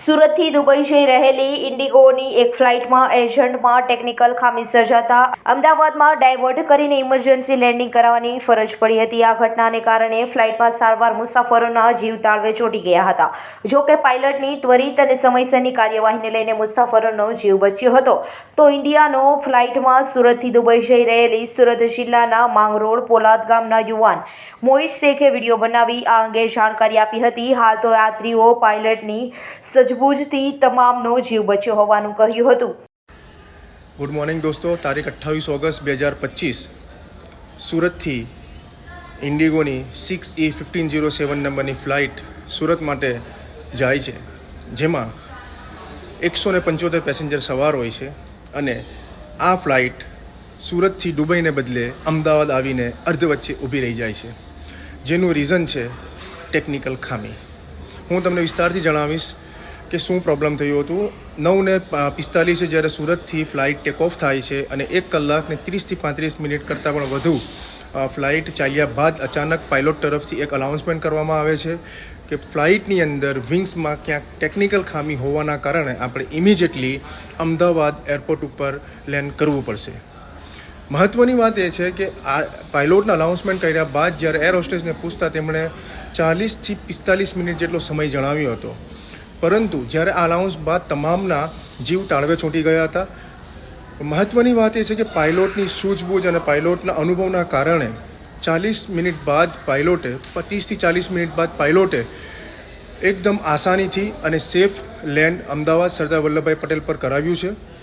સુરતથી દુબઈ જઈ રહેલી ઇન્ડિગોની એક ફ્લાઇટમાં એજન્ટમાં ટેકનિકલ ખામી સર્જાતા અમદાવાદમાં ડાયવર્ટ કરીને ઇમરજન્સી લેન્ડિંગ કરાવવાની ફરજ પડી હતી. આ ઘટનાને કારણે ફ્લાઇટમાં સારવાર મુસાફરોના જીવ તાળવે ચોટી ગયા હતા. જો કે પાયલટની ત્વરિત અને સમયસરની કાર્યવાહીને લઈને મુસાફરોનો જીવ બચ્યો હતો. તો ઇન્ડિયાનો ફ્લાઇટમાં સુરતથી દુબઈ જઈ રહેલી સુરત જિલ્લાના માંગરોળ પોલાદ ગામના યુવાન મોહિત શેખે વીડિયો બનાવી આ અંગે જાણકારી આપી હતી. હાલ તો યાત્રીઓ પાયલટની સજબૂજથી તમામનો જીવ બચ્યો હોવાનું કહ્યું હતું. ગુડ મોર્નિંગ દોસ્તો, તારીખ અઠ્ઠાવીસ ઓગસ્ટ બે હજાર પચીસ. સુરતથી ઇન્ડિગોની six E fifteen zero seven નંબરની ફ્લાઇટ સુરત માટે જાય છે, જેમાં એકસો ને પંચોતેર પેસેન્જર સવાર હોય છે અને આ ફ્લાઇટ સુરતથી દુબઈને બદલે અમદાવાદ આવીને અર્ધ વચ્ચે ઊભી રહી જાય છે. જેનું રીઝન છે ટેકનિકલ ખામી. હું તમને વિસ્તારથી જણાવીશ કે શું પ્રોબ્લેમ થયું હતું? નવ ને પિસ્તાલીસે જ્યારે સુરતથી ફ્લાઇટ ટેક ઓફ થાય છે અને એક કલાકને ત્રીસથી પાંત્રીસ મિનિટ કરતાં પણ વધુ ફ્લાઇટ ચાલ્યા બાદ અચાનક પાયલોટ તરફથી એક અનાઉન્સમેન્ટ કરવામાં આવે છે કે ફ્લાઇટની અંદર વિંગ્સમાં ક્યાંક ટેકનિકલ ખામી હોવાના કારણે આપણે ઇમિજિએટલી અમદાવાદ એરપોર્ટ ઉપર લેન્ડ કરવું પડશે. મહત્ત્વની વાત એ છે કે આ પાયલોટના અનાઉન્સમેન્ટ કર્યા બાદ જ્યારે એર હોસ્ટેસને પૂછતા તેમણે ચાલીસથી પિસ્તાલીસ મિનિટ જેટલો સમય જણાવ્યો હતો. પરંતુ જ્યારે આ અનાઉન્સ બાદ તમામના જીવ તાળવે છૂટી ગયા હતા મહત્ત્વની વાત એ છે કે પાયલોટની સૂઝબૂઝ અને પાયલોટના અનુભવના કારણે ચાલીસ મિનિટ બાદ પાયલોટે, પચીસથી ચાલીસ મિનિટ બાદ પાયલોટે એકદમ આસાનીથી અને સેફ લેન્ડ અમદાવાદ સરદાર વલ્લભભાઈ પટેલ પર કરાવ્યું છે.